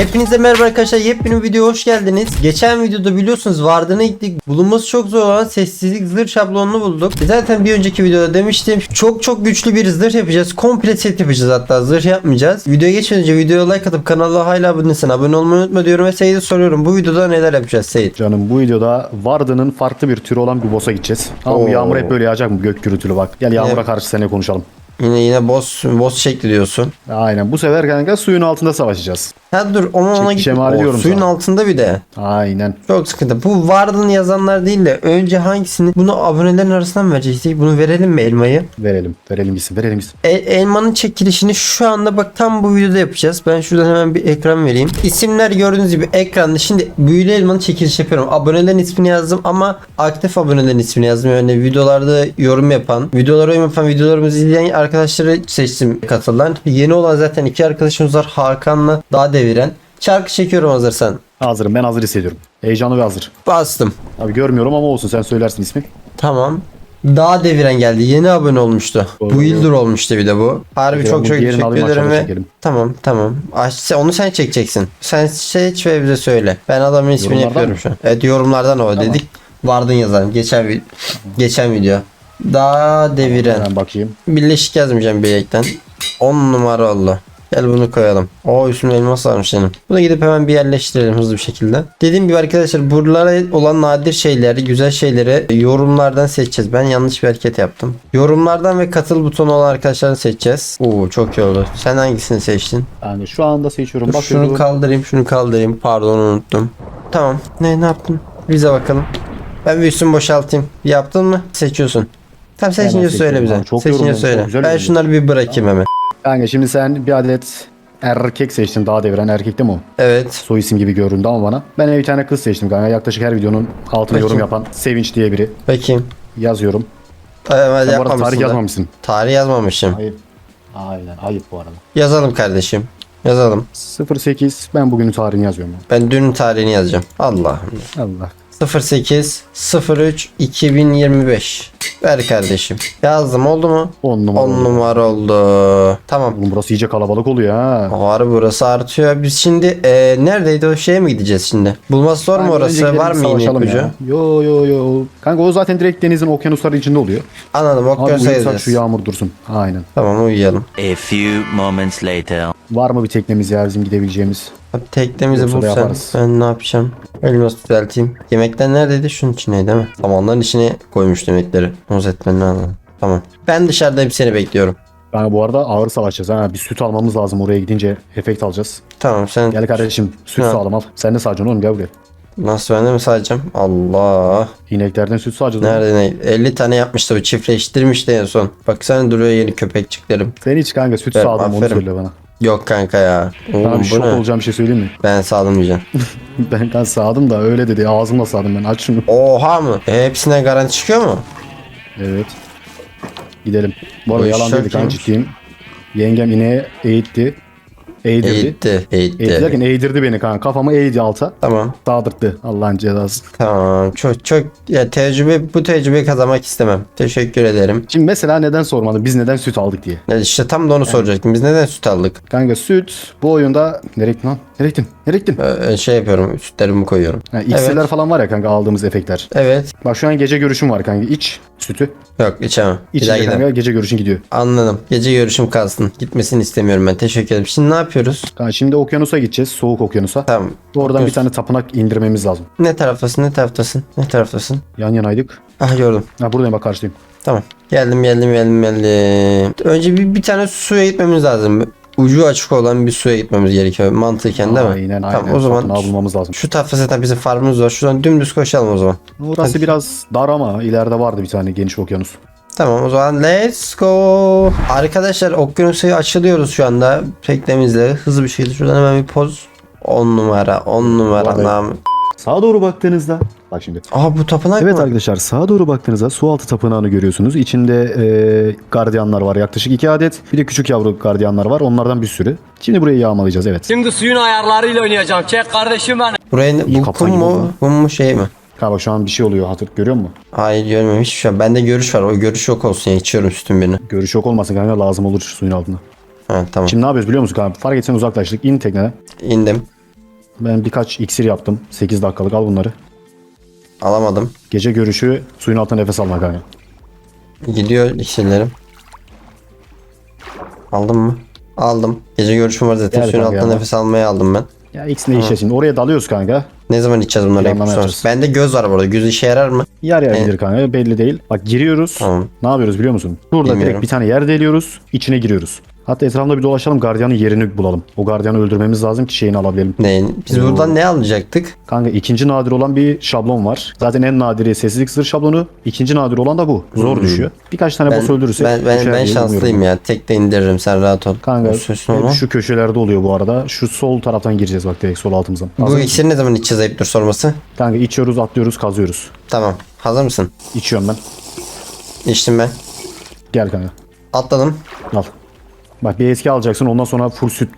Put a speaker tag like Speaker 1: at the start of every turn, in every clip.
Speaker 1: Hepinize merhaba arkadaşlar. Yepyeni bir videoya hoş geldiniz. Geçen videoda biliyorsunuz vardığına gittik. Bulunması çok zor olan sessizlik zırh şablonunu bulduk. Zaten bir önceki videoda demiştim. Çok çok güçlü bir zırh yapacağız. Komple set yapacağız hatta. Zırh yapmayacağız. Videoya geçmeden önce videoya like atıp kanala hala abone Abone olmayı unutma diyorum ve Seyit'e soruyorum. Bu videoda neler yapacağız Seyit?
Speaker 2: Canım bu videoda Varda'nın farklı bir türü olan bir boss'a gideceğiz. Ama bu yağmur hep böyle yağacak mı gök gürültülü bak. Gel yağmura
Speaker 1: Evet.
Speaker 2: karşı seninle konuşalım.
Speaker 1: Yine yine boss boss şekli diyorsun.
Speaker 2: Aynen bu sefer kanka suyun altında savaşacağız.
Speaker 1: Ha dur ona ona
Speaker 2: Çek-
Speaker 1: git.
Speaker 2: şemali
Speaker 1: O,
Speaker 2: diyorum
Speaker 1: Suyun
Speaker 2: sana.
Speaker 1: altında bir de.
Speaker 2: Aynen.
Speaker 1: Çok sıkıntı. Bu Vardın yazanlar değil de önce hangisini bunu abonelerin arasından mı vereceğiz? Bunu verelim mi elmayı?
Speaker 2: Verelim. Verelim gitsin. Verelim gitsin.
Speaker 1: E- elmanın çekilişini şu anda bak tam bu videoda yapacağız. Ben şuradan hemen bir ekran vereyim. İsimler gördüğünüz gibi ekranda. Şimdi büyülü elmanın çekiliş yapıyorum. Abonelerin ismini yazdım ama aktif abonelerin ismini yazdım. Yani videolarda yorum yapan, videolara yorum yapan, videolarımızı izleyen arkadaşları seçtim katılan. Yeni olan zaten iki arkadaşımız var. Hakan'la daha deviren. Çarkı çekiyorum hazırsan.
Speaker 2: Hazırım. Ben hazır hissediyorum. Heyecanlı ve hazır.
Speaker 1: Bastım.
Speaker 2: Abi görmüyorum ama olsun sen söylersin ismi.
Speaker 1: Tamam. Daha deviren geldi. Yeni abone olmuştu.
Speaker 2: Doğru,
Speaker 1: bu yıldır olmuştu bir de bu. Harbi
Speaker 2: Peki,
Speaker 1: çok çok teşekkür ederim ve
Speaker 2: çekelim.
Speaker 1: tamam tamam. Aç, onu sen çekeceksin. Sen seç ve bize söyle. Ben adamın ismini yapıyorum
Speaker 2: mı?
Speaker 1: şu an. Evet yorumlardan o dedik. Vardın yazan. Geçen vi- geçen video. Daha deviren.
Speaker 2: Hemen bakayım.
Speaker 1: Birleşik yazmayacağım bir ekten. 10 numara oldu. Gel bunu koyalım. O üstünde elmas varmış senin. Bunu gidip hemen bir yerleştirelim hızlı bir şekilde. Dediğim gibi arkadaşlar buralara olan nadir şeyleri, güzel şeyleri yorumlardan seçeceğiz. Ben yanlış bir hareket yaptım. Yorumlardan ve katıl butonu olan arkadaşlardan seçeceğiz. Oo çok iyi oldu. Sen hangisini seçtin?
Speaker 2: Yani şu anda seçiyorum.
Speaker 1: Dur,
Speaker 2: Bakıyorum.
Speaker 1: şunu kaldırayım, şunu kaldırayım. Pardon unuttum. Tamam. Ne ne yaptın? Bize bakalım. Ben bir üstümü boşaltayım. Yaptın mı? Seçiyorsun. Tamam seçince söyle bize.
Speaker 2: Çok
Speaker 1: seçince söyle.
Speaker 2: çok
Speaker 1: ben şunları bir bırakayım hemen.
Speaker 2: Kanka şimdi sen bir adet erkek seçtin. Daha deviren erkek değil mi o?
Speaker 1: Evet.
Speaker 2: Soy isim gibi göründü ama bana. Ben bir tane kız seçtim kanka. Yaklaşık her videonun altına yorum
Speaker 1: Bakayım.
Speaker 2: yapan Sevinç diye biri.
Speaker 1: Bakayım.
Speaker 2: Yazıyorum.
Speaker 1: Evet,
Speaker 2: Sen bu arada
Speaker 1: yapmamışsın
Speaker 2: tarih
Speaker 1: da.
Speaker 2: yazmamışsın.
Speaker 1: Tarih yazmamışım.
Speaker 2: Ayıp. Aynen ayıp bu arada.
Speaker 1: Yazalım kardeşim. Yazalım.
Speaker 2: 08 ben bugünün tarihini yazıyorum.
Speaker 1: Ben dün tarihini yazacağım. Allah'ım.
Speaker 2: Allah.
Speaker 1: 08 03 2025. Ver kardeşim. Yazdım oldu mu?
Speaker 2: 10 numara.
Speaker 1: 10 numara oldu. Tamam.
Speaker 2: Oğlum burası iyice kalabalık oluyor ha.
Speaker 1: Var burası artıyor. Biz şimdi e, neredeydi o şeye mi gideceğiz şimdi? Bulması zor mu
Speaker 2: önce
Speaker 1: orası?
Speaker 2: gidelim
Speaker 1: Var mı yine
Speaker 2: savaşalım
Speaker 1: ipucu?
Speaker 2: ya. Yo yo yo. Kanka o zaten direkt denizin okyanusların içinde oluyor.
Speaker 1: Anladım.
Speaker 2: Abi
Speaker 1: Okyanusa
Speaker 2: uyusak
Speaker 1: gideceğiz.
Speaker 2: şu yağmur dursun. Aynen.
Speaker 1: Tamam uyuyalım.
Speaker 3: A few moments later.
Speaker 2: Var mı bir teknemiz ya bizim gidebileceğimiz?
Speaker 1: Abi teknemizi
Speaker 2: Yoksa da
Speaker 1: bulsan
Speaker 2: yaparız.
Speaker 1: ben ne yapacağım? Elmas düzelteyim. Yemekler neredeydi? Şunun içine değil mi? Samanların içine koymuş yemekleri. Muz etmen lazım. Tamam. Ben dışarıda seni bekliyorum.
Speaker 2: Kanka bu arada ağır savaşacağız ha. Bir süt almamız lazım oraya gidince efekt alacağız.
Speaker 1: Tamam sen
Speaker 2: Gel kardeşim süt
Speaker 1: Ha.
Speaker 2: sağlam al. Sen de sağacaksın oğlum gel buraya.
Speaker 1: nasıl ben de mi sayacağım? Allah.
Speaker 2: İneklerden süt sağacağız.
Speaker 1: Nerede ne? 50 tane yapmıştı bu çiftleştirmişti en son. Baksana duruyor yeni köpekçiklerim.
Speaker 2: Sen hiç kanka süt
Speaker 1: Evet,
Speaker 2: onu
Speaker 1: aferin.
Speaker 2: söyle bana.
Speaker 1: Yok kanka ya. Oğlum bu
Speaker 2: şok
Speaker 1: ne?
Speaker 2: olacağım bir şey söyleyeyim mi?
Speaker 1: Ben sağlamayacağım.
Speaker 2: ben kanka sağdım da öyle dedi. Ağzımla sağdım ben. Aç şunu.
Speaker 1: Oha mı? E, hepsine garanti çıkıyor mu?
Speaker 2: Evet. Gidelim. Bu arada yalan değil kanka ciddiyim. Yengem ineğe eğitti. Eğdirdi.
Speaker 1: Eğitti.
Speaker 2: Eğitti
Speaker 1: Eğitti.
Speaker 2: derken eğdirdi beni kanka. Kafamı eğdi alta.
Speaker 1: Tamam.
Speaker 2: Sağdırttı. Allah'ın cezası.
Speaker 1: Tamam. Çok çok ya tecrübe bu tecrübeyi kazanmak istemem. Teşekkür ederim.
Speaker 2: Şimdi mesela neden sormadı? Biz neden süt aldık diye.
Speaker 1: Ya işte tam da onu soracaktım. Biz neden süt aldık?
Speaker 2: Kanka süt bu oyunda... Nereye gittin lan? Nereye gittin? Nereye gittin?
Speaker 1: Ee, şey yapıyorum. Sütlerimi koyuyorum.
Speaker 2: Ha, iksirler falan var ya kanka aldığımız efektler.
Speaker 1: Evet.
Speaker 2: Bak şu an gece görüşüm var kanka. İç sütü.
Speaker 1: Yok içemem. Bir daha
Speaker 2: İç
Speaker 1: gidelim.
Speaker 2: kanka gece görüşün gidiyor.
Speaker 1: Anladım. Gece görüşüm kalsın. Gitmesini istemiyorum ben. Teşekkür ederim. Şimdi ne yapıyoruz?
Speaker 2: Kanka şimdi okyanusa gideceğiz. Soğuk okyanusa.
Speaker 1: Tamam.
Speaker 2: Oradan bir
Speaker 1: Okyanus.
Speaker 2: tane tapınak indirmemiz lazım.
Speaker 1: Ne taraftasın? Ne taraftasın? Ne taraftasın?
Speaker 2: Yan yanaydık.
Speaker 1: Ah gördüm.
Speaker 2: Ha buradayım bak karşıdayım.
Speaker 1: Tamam. Geldim geldim geldim geldim. Önce bir, bir tane suya gitmemiz lazım. Ucu açık olan bir suya gitmemiz gerekiyor. Mantıken değil mi?
Speaker 2: Aynen aynen.
Speaker 1: Tamam o zaman
Speaker 2: Tapınağı bulmamız lazım.
Speaker 1: şu tarafta zaten bizim farmımız var. Şuradan dümdüz koşalım o zaman.
Speaker 2: Orası biraz dar ama ileride vardı bir tane geniş okyanus.
Speaker 1: Tamam o zaman let's go. Arkadaşlar okyanusa açılıyoruz şu anda teknemizle. Hızlı bir şekilde şuradan hemen bir poz. 10 numara 10 numara.
Speaker 2: Sağa doğru baktığınızda Bak şimdi.
Speaker 1: Aa bu tapınak
Speaker 2: Evet
Speaker 1: mı?
Speaker 2: arkadaşlar sağa doğru baktığınızda su altı tapınağını görüyorsunuz. İçinde e, gardiyanlar var yaklaşık iki adet. Bir de küçük yavru gardiyanlar var. Onlardan bir sürü. Şimdi burayı yağmalayacağız evet.
Speaker 4: Şimdi suyun ayarlarıyla oynayacağım. Çek kardeşim beni.
Speaker 1: Buraya bu
Speaker 2: kaptan
Speaker 1: kum
Speaker 2: gibi
Speaker 1: mu?
Speaker 2: oldu.
Speaker 1: Kum mu şey mi?
Speaker 2: Bak şu an bir şey oluyor hatır görüyor musun?
Speaker 1: Hayır görmüyorum hiçbir şey. Bende görüş var. O görüş yok olsun ya. İçiyorum sütün birini.
Speaker 2: Görüş yok olmasın kanka lazım olur suyun altında.
Speaker 1: Ha tamam.
Speaker 2: Şimdi ne yapıyoruz biliyor musun kanka? Fark etsen uzaklaştık. İn tekneden.
Speaker 1: İndim.
Speaker 2: Ben birkaç iksir yaptım. 8 dakikalık al bunları.
Speaker 1: Alamadım.
Speaker 2: Gece görüşü suyun altında nefes alma kanka.
Speaker 1: Gidiyor iksirlerim. Aldım mı? Aldım. Gece görüşüm var zaten.
Speaker 2: Gel
Speaker 1: Suyun
Speaker 2: kanka
Speaker 1: altında
Speaker 2: ya.
Speaker 1: nefes almaya aldım ben.
Speaker 2: Ya ikisini de içeceğiz şimdi. Oraya dalıyoruz kanka.
Speaker 1: Ne zaman içeceğiz bunları?
Speaker 2: Planlama yapacağız.
Speaker 1: Bende göz var burada. Göz işe yarar mı?
Speaker 2: Yer yer gelir kanka belli değil. Bak giriyoruz.
Speaker 1: Tamam.
Speaker 2: Ne yapıyoruz biliyor musun? Burada
Speaker 1: Bilmiyorum.
Speaker 2: direkt bir tane yer deliyoruz. içine giriyoruz. Hatta etrafında bir dolaşalım gardiyanın yerini bulalım. O gardiyanı öldürmemiz lazım ki şeyini alabilelim.
Speaker 1: Neyin? Biz buradan ne alacaktık?
Speaker 2: Kanka ikinci nadir olan bir şablon var. Zaten en nadiri sessizlik zırh şablonu. İkinci nadir olan da bu. Zor düşüyor. Birkaç tane
Speaker 1: Hmm. Ben,
Speaker 2: boss öldürürsek
Speaker 1: ben, ben, ben şanslıyım ya. Tek de indiririm sen rahat ol.
Speaker 2: Kanka şu köşelerde oluyor bu arada. Şu sol taraftan gireceğiz bak direkt sol altımızdan. Hazır
Speaker 1: Bu iksiri ne zaman içeceğiz ayıptır sorması?
Speaker 2: Kanka içiyoruz atlıyoruz kazıyoruz.
Speaker 1: Tamam. Hazır mısın?
Speaker 2: İçiyorum ben.
Speaker 1: İçtim ben.
Speaker 2: Gel kanka.
Speaker 1: Atladım.
Speaker 2: Al. Bak bir eski alacaksın ondan sonra full süt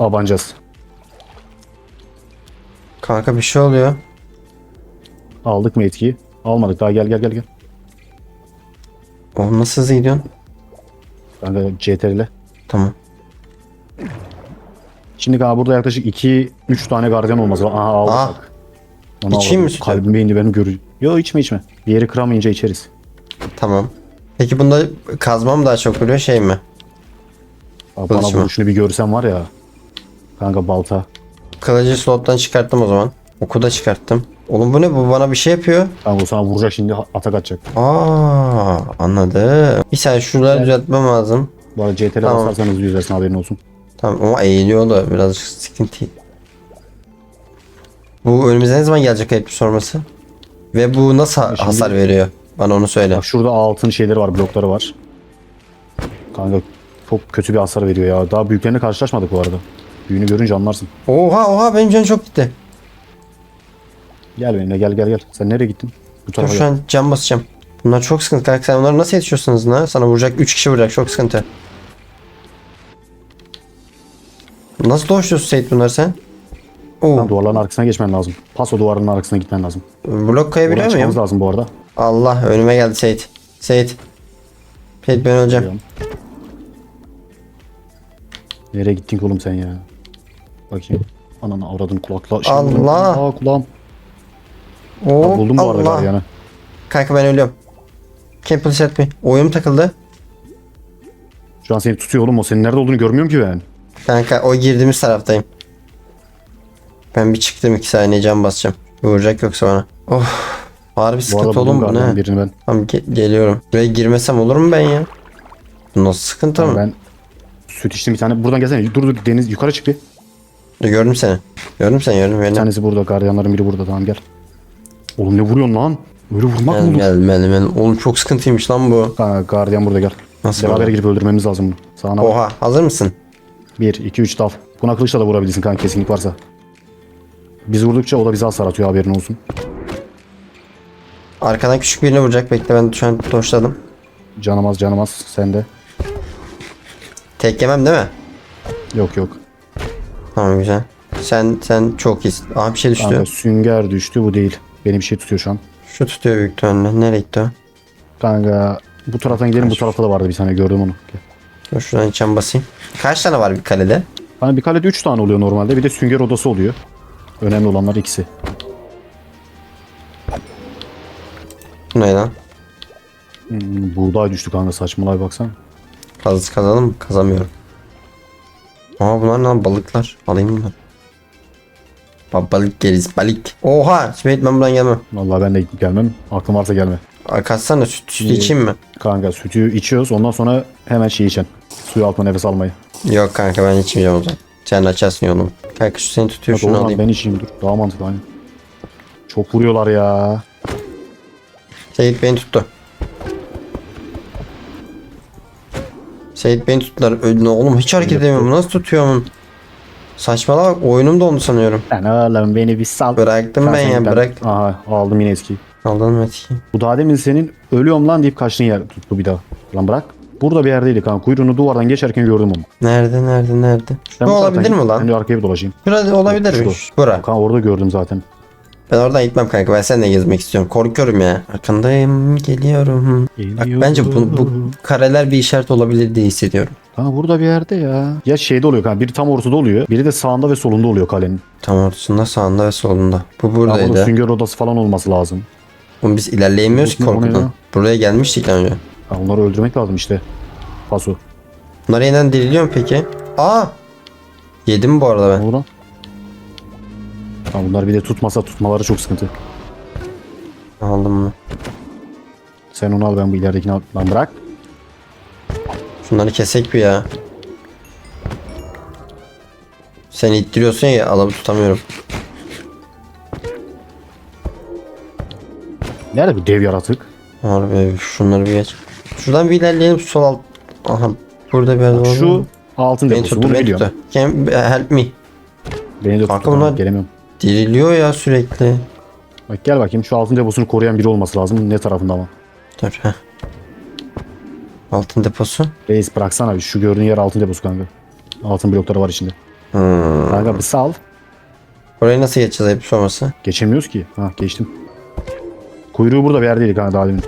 Speaker 2: abanacağız.
Speaker 1: Kanka bir şey oluyor.
Speaker 2: Aldık mı etkiyi? Almadık daha gel gel gel gel.
Speaker 1: Oğlum nasıl hızlı gidiyorsun?
Speaker 2: Kanka CTR ile.
Speaker 1: Tamam.
Speaker 2: Şimdi kanka burada yaklaşık 2-3 tane gardiyan olması lazım. Aha aldık
Speaker 1: Ah.
Speaker 2: bak. Onu
Speaker 1: İçeyim
Speaker 2: alalım.
Speaker 1: mi sütü?
Speaker 2: Kalbime indi benim görü. Yo içme içme. Bir yeri kıramayınca içeriz.
Speaker 1: Tamam. Peki bunda kazma mı daha çok vuruyor şey mi?
Speaker 2: Bak
Speaker 1: Kılıç
Speaker 2: bana
Speaker 1: mı?
Speaker 2: vuruşunu bir görsen var ya. Kanka balta.
Speaker 1: Kılıcı slottan çıkarttım o zaman. Oku da çıkarttım. Oğlum bu ne? Bu bana bir şey yapıyor.
Speaker 2: Kanka o sana vuracak şimdi atak atacak.
Speaker 1: Aa, anladım. Bir saniye şuraları düzeltmem lazım.
Speaker 2: Bu arada CTRL
Speaker 1: Tamam.
Speaker 2: basarsan hızlı yüzersin haberin olsun.
Speaker 1: Tamam ama eğiliyor da birazcık sıkıntı. Bu önümüze ne zaman gelecek ayıp sorması? Ve bu nasıl ha-
Speaker 2: Şimdi-
Speaker 1: hasar veriyor? Bana onu söyle.
Speaker 2: Bak şurada altın şeyleri var blokları var. Kanka çok kötü bir hasar veriyor ya. Daha büyüklerine karşılaşmadık bu arada. Büyüğünü görünce anlarsın.
Speaker 1: Oha oha benim canım çok gitti.
Speaker 2: Gel benimle gel gel gel. Sen nereye gittin? Bu
Speaker 1: Dur
Speaker 2: tarafa
Speaker 1: şu
Speaker 2: gel.
Speaker 1: an cam basacağım. Bunlar çok sıkıntı kanka sen onları nasıl yetişiyorsunuz lan? Sana vuracak 3 kişi vuracak çok sıkıntı. Nasıl dolaşıyorsun Seyit bunlar sen? Oo,
Speaker 2: Tamam, duvarların arkasına geçmen lazım. Paso duvarının arkasına gitmen lazım.
Speaker 1: blok kayabiliyor
Speaker 2: Buradan çıkmamız
Speaker 1: muyum?
Speaker 2: lazım bu arada.
Speaker 1: Allah önüme geldi Seyit. Seyit. Seyit ben öleceğim.
Speaker 2: Geliyorum. Nereye gittin oğlum sen ya? Bakayım. Ananı avradın kulakla.
Speaker 1: Allah!
Speaker 2: Aa kulağım.
Speaker 1: Oo,
Speaker 2: Buldum bu arada
Speaker 1: Allah.
Speaker 2: gardiyanı.
Speaker 1: Kanka ben ölüyorum. Can't please help me. Oyum takıldı.
Speaker 2: Şu an seni tutuyor oğlum o senin nerede olduğunu görmüyorum ki ben.
Speaker 1: Kanka o girdiğimiz taraftayım. Ben bir çıktım iki saniye cam basacağım. Vuracak yoksa bana. Of. Harbi sıkıntı oğlum bu ne?
Speaker 2: birini ben.
Speaker 1: Tamam ge- geliyorum. Buraya girmesem olur mu ben ya? Bu Nasıl sıkıntı mı?
Speaker 2: Ben süt içtim bir tane. Buradan gelsene. Dur dur Deniz yukarı çık bir.
Speaker 1: Dur, Gördüm seni. Gördüm seni gördüm
Speaker 2: Bir
Speaker 1: beni.
Speaker 2: tanesi burada. Gardiyanların biri burada. Tamam gel. Oğlum ne vuruyorsun lan? Öyle vurmak mı
Speaker 1: Geldim
Speaker 2: olur?
Speaker 1: geldim. geldim. Oğlum çok sıkıntıymış lan bu.
Speaker 2: Kanka gardiyan burada gel.
Speaker 1: Nasıl
Speaker 2: Beraber
Speaker 1: burada?
Speaker 2: girip öldürmemiz lazım bunu. Sağına bak.
Speaker 1: Oha hazır mısın?
Speaker 2: 1, 2, 3 dal. Buna kılıçla da vurabilirsin kanka kesinlik varsa. Biz vurdukça o da bize hasar atıyor haberin olsun.
Speaker 1: Arkadan küçük birini vuracak. Bekle ben şu an toşladım.
Speaker 2: Canımaz canımaz sende.
Speaker 1: Tek yemem değil mi?
Speaker 2: Yok yok.
Speaker 1: Tamam güzel. Sen sen çok iyisin. Aa bir şey düştü.
Speaker 2: Kanka sünger düştü bu değil. Benim bir şey tutuyor şu an.
Speaker 1: Şu tutuyor büyük ihtimalle. Nereye gitti o?
Speaker 2: Kanka bu taraftan gidelim bu tarafta da vardı bir tane gördüm onu. Gel.
Speaker 1: Dur şuradan içen basayım. Kaç tane var bir kalede?
Speaker 2: Hani bir kalede 3 tane oluyor normalde. Bir de sünger odası oluyor. Önemli olanlar ikisi.
Speaker 1: Bu ne lan?
Speaker 2: Hmm, buğday düştü kanka saçmalay baksan.
Speaker 1: Kaz kazalım mı? Kazamıyorum. Aa bunlar ne lan balıklar. Alayım bunları. Ba balık geriz balık. Oha! Sümeyt ben buradan gelmem.
Speaker 2: Vallahi ben de gelmem. Aklım varsa gelme.
Speaker 1: Aa, Kaçsana süt, süt
Speaker 2: İyi.
Speaker 1: içeyim mi?
Speaker 2: Kanka sütü içiyoruz. Ondan sonra hemen şey içen. Suyu altına nefes almayı.
Speaker 1: Yok kanka ben içmeyeceğim o zaman. Sen açarsın yolumu. Kanka şu seni tutuyor şunu alayım.
Speaker 2: ben içeyim dur. Daha mantıklı aynen. Çok vuruyorlar ya.
Speaker 1: Seyit beni tuttu. Seyit beni tuttular. Öldü oğlum hiç hareket edemiyorum. Nasıl tutuyor onun? Saçmalama bak oyunum da onu sanıyorum.
Speaker 2: Lan oğlum beni bir sal.
Speaker 1: Bıraktım ben ya bırak.
Speaker 2: Aha aldım yine eskiyi.
Speaker 1: Aldın mı etkiyi?
Speaker 2: Bu daha demin senin ölüyorum lan deyip kaçtığın yer tuttu bir daha. Lan bırak. Burada bir yerdeydi kanka. Kuyruğunu duvardan geçerken gördüm onu.
Speaker 1: Nerede nerede nerede?
Speaker 2: Ben
Speaker 1: Bu olabilir mi lan?
Speaker 2: Ben arkaya bir dolaşayım.
Speaker 1: Burada olabilir mi? Bura.
Speaker 2: Kanka orada gördüm zaten.
Speaker 1: Ben oradan gitmem kanka. Ben seninle gezmek istiyorum. Korkuyorum ya. Arkandayım. Geliyorum. Bak bence bu, bu kareler bir işaret olabilir diye hissediyorum.
Speaker 2: Ha burada bir yerde ya. Ya şeyde oluyor kanka. Biri tam ortada oluyor. Biri de sağında ve solunda oluyor kalenin.
Speaker 1: Tam ortasında sağında ve solunda. Bu
Speaker 2: Ha, burada
Speaker 1: buradaydı.
Speaker 2: sünger odası falan olması lazım.
Speaker 1: Oğlum biz ilerleyemiyoruz ki
Speaker 2: Bu ne
Speaker 1: korkudan.
Speaker 2: ya?
Speaker 1: Buraya gelmiştik daha önce.
Speaker 2: Ha, onları öldürmek lazım işte. Paso.
Speaker 1: Bunları yeniden diriliyor mu peki? Aa! Yedim bu arada
Speaker 2: Ne
Speaker 1: ben.
Speaker 2: oldu lan? Ha, bunlar bir de tutmasa tutmaları çok sıkıntı.
Speaker 1: Aldım bunu.
Speaker 2: Sen onu al ben bu ileridekini al. Lan bırak.
Speaker 1: Şunları kesek bir ya. Sen ittiriyorsun ya alıp tutamıyorum.
Speaker 2: Nerede bu dev yaratık?
Speaker 1: Harbi şunları bir geç. Şuradan bir ilerleyelim sol alt. Aha burada bir yerde var
Speaker 2: Şu
Speaker 1: mı?
Speaker 2: altın
Speaker 1: Beni
Speaker 2: deposu.
Speaker 1: tuttu
Speaker 2: Bunu
Speaker 1: beni
Speaker 2: biliyorum.
Speaker 1: tuttu. Can help me.
Speaker 2: Beni de
Speaker 1: Kanka
Speaker 2: tuttu.
Speaker 1: bunlar-
Speaker 2: Tamam, Gelemiyorum.
Speaker 1: Diriliyor ya sürekli.
Speaker 2: Bak gel bakayım şu altın deposunu koruyan biri olması lazım. Ne tarafında ama.
Speaker 1: Dur heh. Altın deposu.
Speaker 2: Reis bıraksana bir. Şu gördüğün yer altın deposu kanka. Altın blokları var içinde.
Speaker 1: Hmm.
Speaker 2: Kanka bir sal.
Speaker 1: Orayı nasıl geçeceğiz ayıp sorması?
Speaker 2: Geçemiyoruz ki. Ha geçtim. Kuyruğu burada bir yerdeydi kanka daha demin.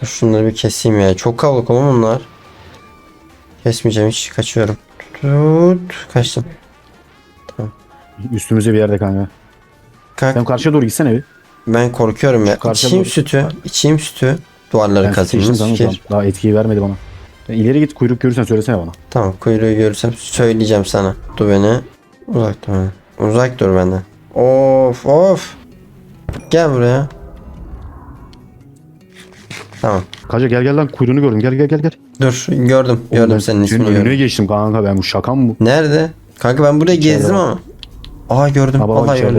Speaker 1: Dur şunları bir keseyim ya. Çok kalabalık oğlum bunlar. Kesmeyeceğim hiç kaçıyorum. Tut. Kaçtım.
Speaker 2: Üstümüzde bir yerde kanka.
Speaker 1: Kalk.
Speaker 2: Sen karşıya doğru gitsene bir.
Speaker 1: Ben korkuyorum ya.
Speaker 2: karşıya
Speaker 1: İçeyim
Speaker 2: doğru-
Speaker 1: sütü. İçeyim sütü. Duvarları
Speaker 2: Ben
Speaker 1: Nasıl
Speaker 2: tamam? Daha etkiyi vermedi bana. Sen ileri git kuyruk görürsen söylesene bana.
Speaker 1: Tamam kuyruğu görürsem söyleyeceğim sana. Dur beni. Uzak dur benden. Uzak dur benden. Of of. Gel buraya. Tamam.
Speaker 2: Kaca gel gel lan kuyruğunu gördüm. Gel gel gel gel.
Speaker 1: Dur gördüm. Gördüm senin ismini
Speaker 2: önüne
Speaker 1: gördüm.
Speaker 2: geçtim kanka ben bu şaka mı bu?
Speaker 1: Nerede? Kanka ben buraya gezdim ama. Aa gördüm.
Speaker 2: Bak
Speaker 1: Vallahi
Speaker 2: içeride.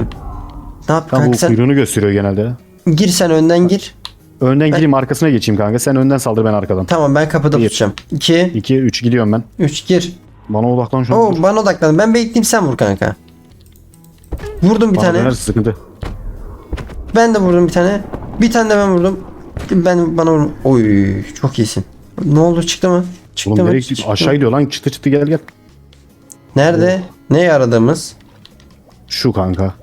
Speaker 1: Ne yap
Speaker 2: Kanka bu
Speaker 1: sen?
Speaker 2: kuyruğunu gösteriyor genelde.
Speaker 1: Gir sen önden gir.
Speaker 2: Önden gireyim arkasına geçeyim kanka. Sen önden saldır ben arkadan.
Speaker 1: Tamam ben kapıda
Speaker 2: Bir.
Speaker 1: tutacağım. 2
Speaker 2: 2 3 gidiyorum ben.
Speaker 1: 3 gir.
Speaker 2: Bana odaklan şu an.
Speaker 1: Oo bana odaklan. Ben bekleyeyim sen vur kanka. Vurdum bir
Speaker 2: Bana
Speaker 1: tane.
Speaker 2: sıkıntı.
Speaker 1: Ben de vurdum bir tane. Bir tane de ben vurdum. Ben bana vurdum. Oy çok iyisin. Ne oldu çıktı mı? Çıktı
Speaker 2: Oğlum
Speaker 1: mı?
Speaker 2: nereye
Speaker 1: Çıktı?
Speaker 2: Aşağı gidiyor lan çıktı çıktı gel gel.
Speaker 1: Nerede? Ne aradığımız?
Speaker 2: Şu kanka.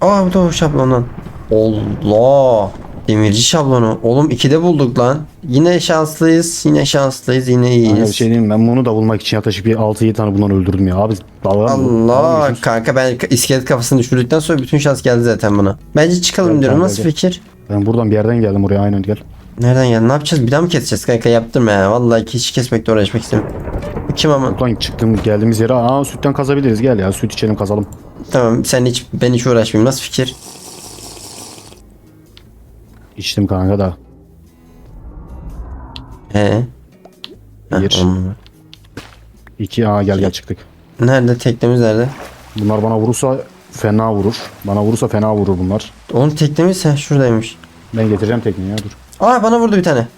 Speaker 1: Aa bu da o şablondan. Allah. Demirci şablonu. Oğlum ikide bulduk lan. Yine şanslıyız. Yine şanslıyız. Yine
Speaker 2: Kanka
Speaker 1: iyiyiz.
Speaker 2: bir şey diyeyim ben bunu da bulmak için yaklaşık bir 6-7 tane bundan öldürdüm ya. Abi dalga mı?
Speaker 1: Allah
Speaker 2: geçiyorsun.
Speaker 1: kanka ben iskelet kafasını düşürdükten sonra bütün şans geldi zaten buna. Bence çıkalım
Speaker 2: Gel
Speaker 1: diyorum.
Speaker 2: kanka,
Speaker 1: Nasıl
Speaker 2: gel.
Speaker 1: fikir?
Speaker 2: Ben buradan bir yerden geldim oraya aynen gel.
Speaker 1: Nereden geldi? Ne yapacağız? Bir daha mı keseceğiz kanka? Yaptım ya. Vallahi hiç kesmekle uğraşmak istemiyorum. Kim ama?
Speaker 2: Buradan çıktım geldiğimiz yere aa sütten kazabiliriz gel ya süt içelim kazalım.
Speaker 1: Tamam sen hiç ben hiç uğraşmayayım. Nasıl fikir?
Speaker 2: İçtim kanka da.
Speaker 1: He. Heh,
Speaker 2: Bir.
Speaker 1: on-
Speaker 2: 2 aa gel gel çıktık.
Speaker 1: Nerede? Teknemiz nerede?
Speaker 2: Bunlar bana vurursa fena vurur. Bana vurursa fena vurur bunlar.
Speaker 1: Onun teknemiz he, şuradaymış.
Speaker 2: Ben getireceğim tekniği ya dur.
Speaker 1: Aa bana vurdu bir tane.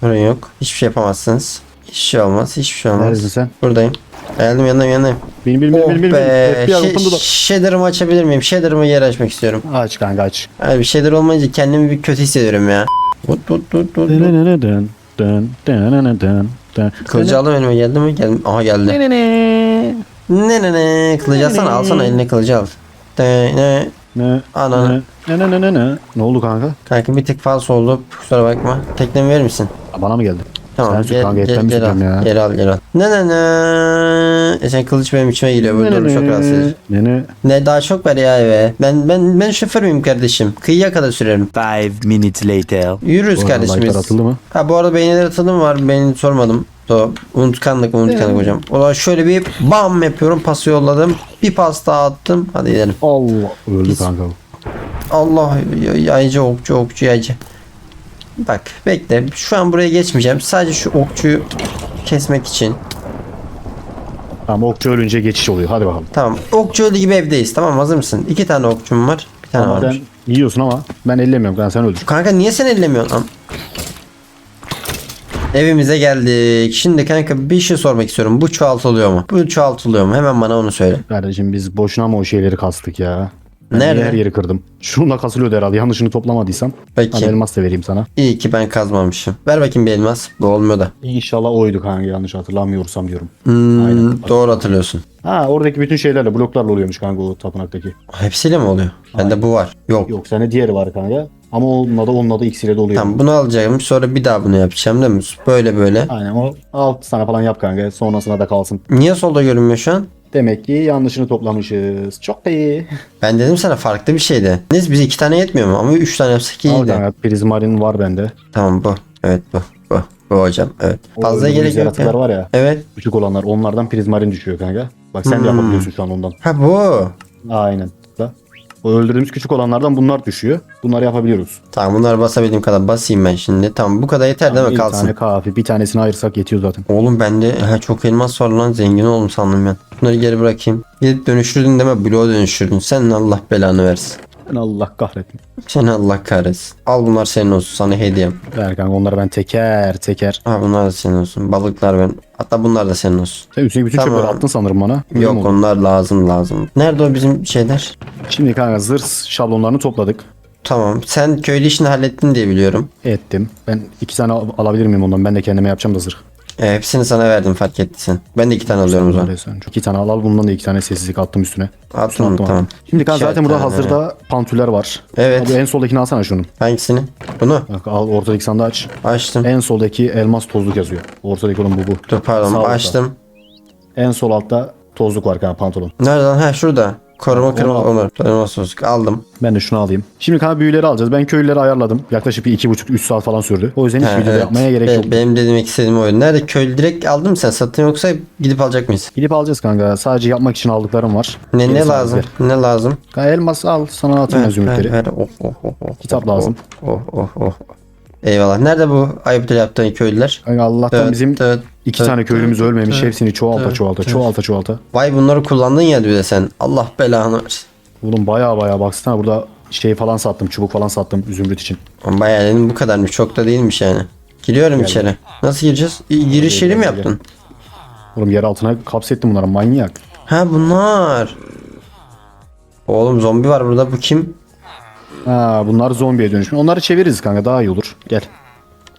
Speaker 1: Sorun yok. Hiçbir şey yapamazsınız. Hiçbir şey olmaz. Hiçbir şey olmaz.
Speaker 2: Neredesin sen?
Speaker 1: Buradayım. Geldim yanındayım yanındayım.
Speaker 2: Benim benim benim benim.
Speaker 1: be.
Speaker 2: FBI
Speaker 1: Şey,
Speaker 2: open'da da.
Speaker 1: shader'ımı açabilir miyim? Shader'ımı yer açmak istiyorum.
Speaker 2: Aç kanka aç.
Speaker 1: Abi shader olmayınca kendimi bir kötü hissediyorum ya. Tut tut tut tut.
Speaker 2: Dın dın dın dın dın.
Speaker 1: Kılıcı aldım elime geldi mi? Geldim. Aha geldi. Ne ne ne. Kılıcı alsana. Alsana eline kılıcı al. De, ne.
Speaker 2: Ne?
Speaker 1: Ananı.
Speaker 2: Ne ne ne ne ne? Ne oldu kanka?
Speaker 1: Kanka bir tık fazla oldu. Kusura bakma. Teknemi verir misin?
Speaker 2: Bana mı geldi?
Speaker 1: Tamam
Speaker 2: Sen süt
Speaker 1: gel,
Speaker 2: kanka
Speaker 1: gel, gel, al.
Speaker 2: ya?
Speaker 1: Gel al gel al. Ne ne ne. E sen kılıç benim içime giriyor. Bu durum çok rahatsız edici.
Speaker 2: Ne ne?
Speaker 1: Ne daha çok ver ya eve. Ben ben ben şoför müyüm kardeşim? Kıyıya kadar sürerim.
Speaker 3: Five minutes later.
Speaker 1: Yürürüz
Speaker 2: Bu arada
Speaker 1: kardeşimiz.
Speaker 2: like'lar atıldı mı?
Speaker 1: Ha bu arada beğeniler atıldı mı var? Beğeni sormadım. Do unutkanlık unutkanlık hocam. O zaman şöyle bir bam yapıyorum. Pası yolladım. Bir pas daha attım. Hadi gidelim.
Speaker 2: Allah. Öldü
Speaker 1: Biz-
Speaker 2: kanka.
Speaker 1: Allah yaycı okçu okçu yaycı. Bak bekle. Şu an buraya geçmeyeceğim. Sadece şu okçuyu kesmek için.
Speaker 2: Tamam okçu ölünce geçiş oluyor. Hadi bakalım.
Speaker 1: Tamam. Okçu öldü gibi evdeyiz. Tamam hazır mısın? İki tane okçum var. Bir tane
Speaker 2: Ama
Speaker 1: varmış.
Speaker 2: sen yiyorsun ama ben ellemiyorum. kanka sen öldür.
Speaker 1: Kanka niye sen ellemiyorsun? Am- Evimize geldik. Şimdi kanka bir şey sormak istiyorum. Bu çoğaltılıyor mu? Bu çoğaltılıyor mu? Hemen bana onu söyle.
Speaker 2: Kardeşim biz boşuna mı o şeyleri kastık ya? Ben
Speaker 1: Nerede?
Speaker 2: Her yeri kırdım. Şununla kasılıyordu herhalde. Yanlışını toplamadıysam. Hadi
Speaker 1: Bakayım.
Speaker 2: elmas da vereyim sana.
Speaker 1: İyi ki ben kazmamışım. Ver bakayım bir elmas. Bu olmuyor da.
Speaker 2: İnşallah oydu kanka yanlış hatırlamıyorsam diyorum.
Speaker 1: Hmm,
Speaker 2: Aynen.
Speaker 1: doğru hatırlıyorsun.
Speaker 2: Ha oradaki bütün şeylerle bloklarla oluyormuş kanka o tapınaktaki.
Speaker 1: Hepsiyle mi oluyor? Bende bu var. Yok.
Speaker 2: Yok sende diğeri var kanka. Ama onunla da onunla da ikisiyle de oluyor.
Speaker 1: Tamam bunu alacağım. Sonra bir daha bunu yapacağım değil mi? Böyle böyle.
Speaker 2: Aynen o 6 tane falan yap kanka. Sonrasına da kalsın.
Speaker 1: Niye solda görünmüyor şu an?
Speaker 2: Demek ki yanlışını toplamışız. Çok iyi.
Speaker 1: Ben dedim sana farklı bir şeydi. Neyse bize iki tane yetmiyor mu? Ama üç tane yapsak
Speaker 2: Al
Speaker 1: iyiydi.
Speaker 2: kanka prizmarin var bende.
Speaker 1: Tamam bu. Evet bu. Bu. Bu hocam. Evet.
Speaker 2: O
Speaker 1: Fazla gerek yok. ya.
Speaker 2: var ya.
Speaker 1: Evet.
Speaker 2: Küçük olanlar onlardan prizmarin düşüyor kanka. Bak sen de
Speaker 1: Hmm.
Speaker 2: yapabiliyorsun şu an ondan.
Speaker 1: Ha bu.
Speaker 2: Aynen. O öldürdüğümüz küçük olanlardan bunlar düşüyor. Bunları yapabiliyoruz.
Speaker 1: Tamam bunları basabildiğim kadar basayım ben şimdi. Tamam bu kadar yeter değil mi
Speaker 2: bir
Speaker 1: kalsın?
Speaker 2: tane kafi. Bir tanesini ayırsak yetiyor zaten.
Speaker 1: Oğlum bende ha, çok elmas var lan zengin oldum sandım ben. Bunları geri bırakayım. Gidip dönüştürdün deme bloğa dönüştürdün. Sen Allah belanı versin.
Speaker 2: Ben Allah kahretsin.
Speaker 1: Sen Allah kahretsin. Al bunlar senin olsun sana hediyem.
Speaker 2: Ver kanka onları ben teker teker.
Speaker 1: Ha bunlar da senin olsun. Balıklar ben. Hatta bunlar da senin olsun.
Speaker 2: Sen üstüne bütün
Speaker 1: Tamam.
Speaker 2: çöpleri attın sanırım bana. Öyle mi
Speaker 1: Yok
Speaker 2: oldu?
Speaker 1: onlar lazım lazım. Nerede o bizim şeyler?
Speaker 2: Şimdi kanka zırh şablonlarını topladık.
Speaker 1: Tamam. Sen köylü işini hallettin diye biliyorum.
Speaker 2: Ettim. Ben iki tane al- alabilir miyim ondan? Ben de kendime yapacağım da zırh.
Speaker 1: E, hepsini sana verdim fark ettiysen. Ben de iki tane alıyorum o zaman.
Speaker 2: Sen iki tane al al bundan da iki tane sessizlik attım üstüne.
Speaker 1: Attım,
Speaker 2: attım
Speaker 1: tamam.
Speaker 2: abi. Şimdi
Speaker 1: İşaret
Speaker 2: zaten burada hazırda pantüler var.
Speaker 1: Evet.
Speaker 2: Abi en soldakini alsana şunu.
Speaker 1: Hangisini? Bunu.
Speaker 2: Bak al ortadaki sandığı aç.
Speaker 1: Açtım.
Speaker 2: En soldaki elmas tozluk yazıyor. Ortadaki olan bu bu.
Speaker 1: Dur pardon
Speaker 2: Sağ altta.
Speaker 1: açtım.
Speaker 2: En sol altta tozluk var kanka pantolon.
Speaker 1: Nerede lan? Ha şurada. Koruma kırma. Koruma sosuk aldım.
Speaker 2: Ben de şunu alayım. Şimdi kanka büyüleri alacağız. Ben köylüleri ayarladım. Yaklaşık bir iki buçuk üç saat falan sürdü. O yüzden hiç
Speaker 1: Ha,
Speaker 2: videoda
Speaker 1: evet.
Speaker 2: yapmaya gerek
Speaker 1: Be-
Speaker 2: yok.
Speaker 1: Benim dediğim istediğim oyun. Nerede köylü direkt aldın mı sen satın yoksa gidip alacak mıyız?
Speaker 2: Gidip alacağız kanka. Sadece yapmak için aldıklarım var.
Speaker 1: Ne ne lazım? Ne lazım?
Speaker 2: Kanka elmas al sana atayım ben
Speaker 1: Ver,
Speaker 2: zümrütleri.
Speaker 1: ver. Oh, oh, oh, oh,
Speaker 2: Kitap
Speaker 1: oh,
Speaker 2: lazım.
Speaker 1: Oh oh oh. Eyvallah. Nerede bu ayıptır yaptığın köylüler?
Speaker 2: Kanka Allah'tan
Speaker 1: Tıt,
Speaker 2: bizim
Speaker 1: tıt,
Speaker 2: iki
Speaker 1: tıt,
Speaker 2: tane köylümüz
Speaker 1: tıt,
Speaker 2: ölmemiş.
Speaker 1: tıt,
Speaker 2: Hepsini çoğalta
Speaker 1: tıt,
Speaker 2: çoğalta
Speaker 1: tıt.
Speaker 2: çoğalta çoğalta.
Speaker 1: Vay bunları kullandın ya bir de sen. Allah belanı versin.
Speaker 2: Oğlum baya baya baksana burada şey falan sattım. Çubuk falan sattım zümrüt için.
Speaker 1: Ama Bayağı dedim bu kadarmış. Çok da değilmiş yani. Giriyorum içeri. Nasıl gireceğiz? İ- Giriş yeri mi
Speaker 2: gel, gel.
Speaker 1: yaptın?
Speaker 2: Oğlum yer altına kapsettim bunları manyak.
Speaker 1: Ha bunlar. Oğlum zombi var burada. Bu kim?
Speaker 2: Ha bunlar zombiye dönüşmüş. Onları çeviririz kanka daha iyi olur. Gel.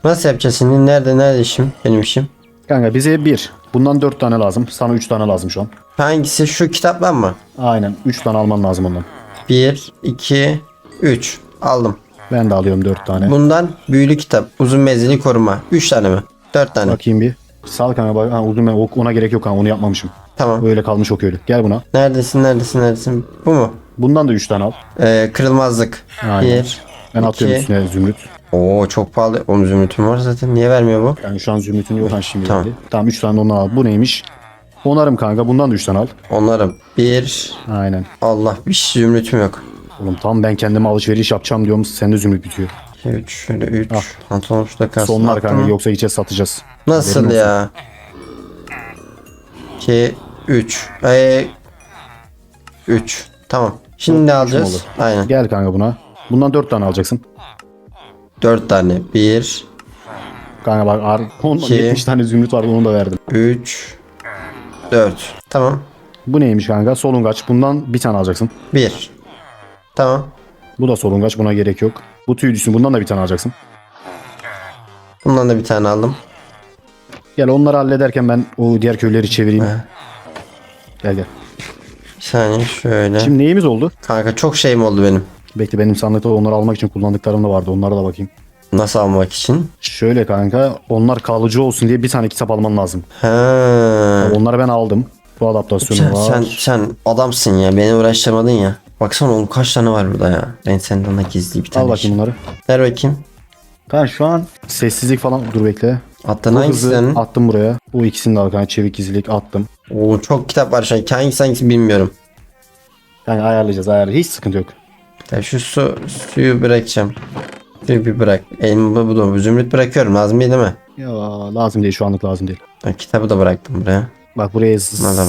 Speaker 1: Nasıl yapacağız şimdi? Nerede? Nerede işim? Benim işim.
Speaker 2: Kanka bize bir. Bundan dört tane lazım. Sana üç tane lazım şu an.
Speaker 1: Hangisi? Şu kitaplar mı?
Speaker 2: Aynen. Üç tane alman lazım ondan.
Speaker 1: 1, 2, 3. Aldım.
Speaker 2: Ben de alıyorum dört tane.
Speaker 1: Bundan büyülü kitap. Uzun menzilli koruma. 3 tane mi? 4 tane.
Speaker 2: Bakayım bir. Sağ ol kanka. Bak, ha, uzun o- ona gerek yok kanka. Onu yapmamışım.
Speaker 1: Tamam.
Speaker 2: Öyle kalmış o köylü. Gel buna.
Speaker 1: Neredesin? Neredesin? Neredesin? Bu mu?
Speaker 2: Bundan da üç tane al.
Speaker 1: Ee, kırılmazlık.
Speaker 2: Aynen.
Speaker 1: 1.
Speaker 2: Ben atıyorum
Speaker 1: İki.
Speaker 2: üstüne zümrüt.
Speaker 1: Oo çok pahalı. Oğlum zümrütüm var zaten. Niye vermiyor bu?
Speaker 2: Yani şu an zümrütün yok. Ha şimdi
Speaker 1: Tamam.
Speaker 2: geldi. Tamam üç tane de ondan al. Bu neymiş? Onarım kanka. Bundan da üç tane al.
Speaker 1: Onlarım. 1.
Speaker 2: Aynen.
Speaker 1: Allah bir zümrütüm yok.
Speaker 2: Oğlum tam ben kendime alışveriş yapacağım diyorum. Sende zümrüt bitiyor.
Speaker 1: 3. Şöyle 3.
Speaker 2: Al.
Speaker 1: Pantolon şurada kalsın.
Speaker 2: Sonlar kanka
Speaker 1: mı?
Speaker 2: yoksa gideceğiz satacağız.
Speaker 1: Nasıl
Speaker 2: Haberin
Speaker 1: ya? 2. 3. Ee, 3. Tamam. Şimdi ne alacağız? Aynen.
Speaker 2: Gel kanka buna. Bundan dört tane alacaksın.
Speaker 1: 4 tane. 1.
Speaker 2: Kanka bak ar- on-
Speaker 1: İki.
Speaker 2: 70 tane zümrüt vardı onu da verdim.
Speaker 1: 3 4 Tamam.
Speaker 2: Bu neymiş kanka? Solungaç. Bundan bir tane alacaksın.
Speaker 1: 1 Tamam.
Speaker 2: Bu da solungaç. Buna gerek yok. Bu tüy düşsün. Bundan da bir tane alacaksın.
Speaker 1: Bundan da bir tane aldım.
Speaker 2: Gel onları hallederken ben o diğer köyleri çevireyim. Gel gel.
Speaker 1: Bir saniye şöyle.
Speaker 2: Şimdi neyimiz oldu?
Speaker 1: Kanka çok şeyim oldu benim.
Speaker 2: Bekle benim sandıkta onları almak için kullandıklarım da vardı. Onlara da bakayım.
Speaker 1: Nasıl almak için?
Speaker 2: Şöyle kanka onlar kalıcı olsun diye bir tane kitap alman lazım.
Speaker 1: Ha.
Speaker 2: Onları ben aldım. Bu adaptasyonu
Speaker 1: Sen,
Speaker 2: var.
Speaker 1: sen, sen adamsın ya. Beni uğraştırmadın ya. Baksana oğlum kaç tane var burada ya. Ben senden de gizli bir tane.
Speaker 2: Al bakayım bunları.
Speaker 1: Ver bakayım.
Speaker 2: Kanka şu an sessizlik falan dur bekle.
Speaker 1: Attın
Speaker 2: Bu
Speaker 1: hangisi
Speaker 2: hızı
Speaker 1: senin?
Speaker 2: attım buraya. Bu ikisini de al kanka çevik gizlilik attım.
Speaker 1: Oo, çok kitap var an. Hangisi hangisi bilmiyorum.
Speaker 2: Yani ayarlayacağız ayarlayacağız. Hiç sıkıntı yok.
Speaker 1: Ya şu su, suyu bırakacağım. Suyu bir bırak. Elimi bu, da zümrüt bırakıyorum. Lazım değil değil mi?
Speaker 2: Ya lazım değil şu anlık lazım değil.
Speaker 1: Ha, kitabı da bıraktım buraya.
Speaker 2: Bak buraya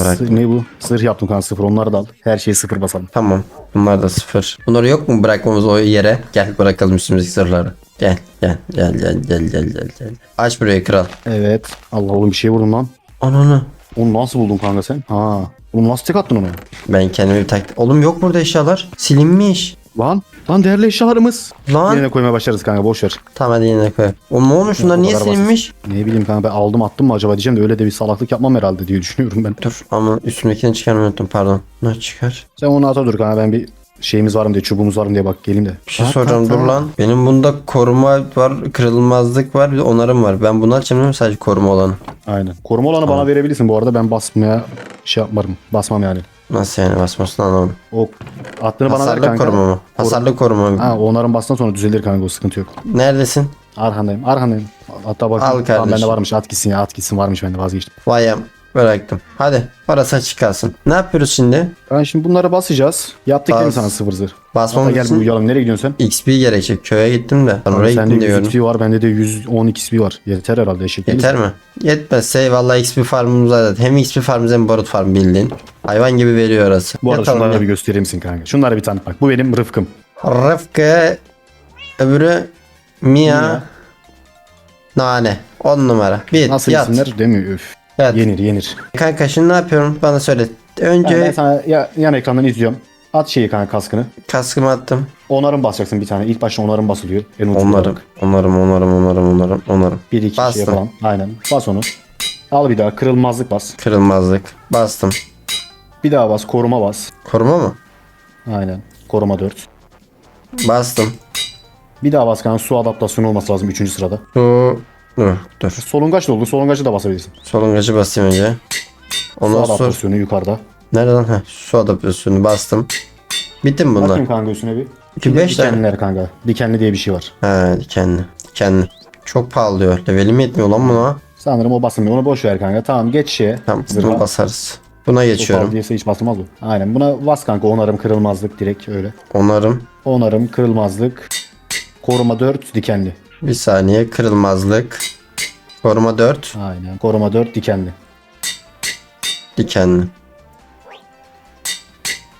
Speaker 1: bıraktım.
Speaker 2: ne bu? Zırh yaptım kanka sıfır onları da al. Her şeyi sıfır basalım.
Speaker 1: Tamam. Bunlar da sıfır. Bunları yok mu bırakmamız o yere? Gel bırakalım üstümüzdeki zırhları. Gel gel gel gel gel gel gel gel. Aç burayı kral.
Speaker 2: Evet. Allah oğlum bir şey vurdum lan.
Speaker 1: Ananı.
Speaker 2: Onu nasıl buldun kanka sen? Ha. Oğlum nasıl tek attın onu?
Speaker 1: Ben kendime bir taktik. Oğlum yok burada eşyalar. Silinmiş.
Speaker 2: Lan. Lan değerli eşyalarımız.
Speaker 1: Lan.
Speaker 2: Yine koymaya başlarız kanka boş ver.
Speaker 1: Tamam hadi yine koy. Oğlum ne olmuş şunlar
Speaker 2: O
Speaker 1: niye
Speaker 2: kadar basit.
Speaker 1: silinmiş?
Speaker 2: Ne bileyim kanka ben aldım attım mı acaba diyeceğim de öyle de bir salaklık yapmam herhalde diye düşünüyorum ben.
Speaker 1: Dur ama üstümdekini çıkarmayı unuttum pardon. Ne çıkar?
Speaker 2: Sen onu ata dur kanka ben bir şeyimiz var mı diye çubuğumuz var mı diye bak geleyim de.
Speaker 1: Bir şey
Speaker 2: Ha,
Speaker 1: soracağım dur lan. Benim bunda koruma var, kırılmazlık var, bir de onarım var. Ben bunu açamıyorum sadece koruma olanı.
Speaker 2: Aynen. Koruma olanı bana verebilirsin bu arada ben basmaya şey yapmarım. Basmam yani.
Speaker 1: Nasıl yani basmasını anlamadım.
Speaker 2: O attığını bana ver
Speaker 1: Hasarlı
Speaker 2: kanka.
Speaker 1: koruma mı? Hasarlı koruma mı?
Speaker 2: Ha onların bastan sonra düzelir kanka o sıkıntı yok.
Speaker 1: Neredesin?
Speaker 2: Arkandayım. Arkandayım. Hatta bak.
Speaker 1: Al
Speaker 2: Tamam
Speaker 1: kardeşim.
Speaker 2: bende varmış. At gitsin ya. At gitsin varmış bende vazgeçtim.
Speaker 1: Vay am. Bıraktım. Hadi parası açık kalsın. Ne yapıyoruz şimdi?
Speaker 2: Ben şimdi bunları basacağız. Yaptık değil mi
Speaker 1: Bas.
Speaker 2: sana sıfır zırh?
Speaker 1: Basmamız
Speaker 2: Hatta gel
Speaker 1: için-
Speaker 2: bir uyuyalım. Nereye gidiyorsun sen?
Speaker 1: XP gerekecek. Köye gittim de. Ben oraya
Speaker 2: Sende
Speaker 1: gittim
Speaker 2: 100
Speaker 1: diyorum.
Speaker 2: XP var. Bende de 110 XP var. Yeter herhalde eşek değil
Speaker 1: Yeter mi? Yetmezse vallahi XP farmımız var. Hem XP farmımız hem barut farm bildiğin. Hayvan gibi veriyor orası.
Speaker 2: Bu arada
Speaker 1: Yatalım
Speaker 2: şunları
Speaker 1: ya.
Speaker 2: bir göstereyim misin kanka? Şunları bir tanıt bak. Bu benim Rıfkım.
Speaker 1: Rıfkı öbürü Mia,
Speaker 2: Mia.
Speaker 1: Nane 10 numara. Bir
Speaker 2: Nasıl
Speaker 1: yat.
Speaker 2: isimler değil mi? Üf.
Speaker 1: Yat.
Speaker 2: Yenir yenir.
Speaker 1: Kanka şimdi ne yapıyorum bana söyle. Önce
Speaker 2: Ben, ben sana ya, yan ekrandan izliyorum. At şeyi kanka kaskını.
Speaker 1: kaskımı attım.
Speaker 2: Onarım basacaksın bir tane. İlk başta onarım basılıyor. En ucunda
Speaker 1: onlarım, onlarım, onlarım, onlarım, onlarım.
Speaker 2: Bir iki
Speaker 1: Bastım.
Speaker 2: şey falan. Aynen. Bas onu. Al bir daha. Kırılmazlık bas.
Speaker 1: Kırılmazlık. Bastım.
Speaker 2: Bir daha bas. Koruma bas.
Speaker 1: Koruma mı?
Speaker 2: Aynen. Koruma 4.
Speaker 1: Bastım.
Speaker 2: Bir daha bas kanka. Su adaptasyonu olması lazım 3. sırada.
Speaker 1: Su. Dur, dur.
Speaker 2: Solungaç da oldu. Solungacı da basabilirsin.
Speaker 1: Solungacı basayım önce.
Speaker 2: Su
Speaker 1: Ondan sonra
Speaker 2: adaptasyonu yukarıda.
Speaker 1: nerede lan? Heh, su adaptasyonu bastım. Bitti mi bunlar?
Speaker 2: Bakayım kanka üstüne bir.
Speaker 1: İki,
Speaker 2: Bir de
Speaker 1: beş tane.
Speaker 2: Dikenliler kanka. Dikenli diye bir şey var.
Speaker 1: He dikenli. Dikenli. Çok pahalı diyor. Levelim yetmiyor lan buna.
Speaker 2: Sanırım o basılmıyor. Onu boş ver kanka. Tamam geç şeye.
Speaker 1: Tamam
Speaker 2: Zırha.
Speaker 1: bunu basarız. Buna geçiyorum.
Speaker 2: değilse hiç basılmaz bu. Aynen. Buna bas kanka. Onarım kırılmazlık direkt öyle.
Speaker 1: Onarım.
Speaker 2: Onarım kırılmazlık. Koruma 4 dikenli.
Speaker 1: Bir saniye. Kırılmazlık. Koruma 4.
Speaker 2: Aynen. Koruma 4 dikenli.
Speaker 1: Dikenli.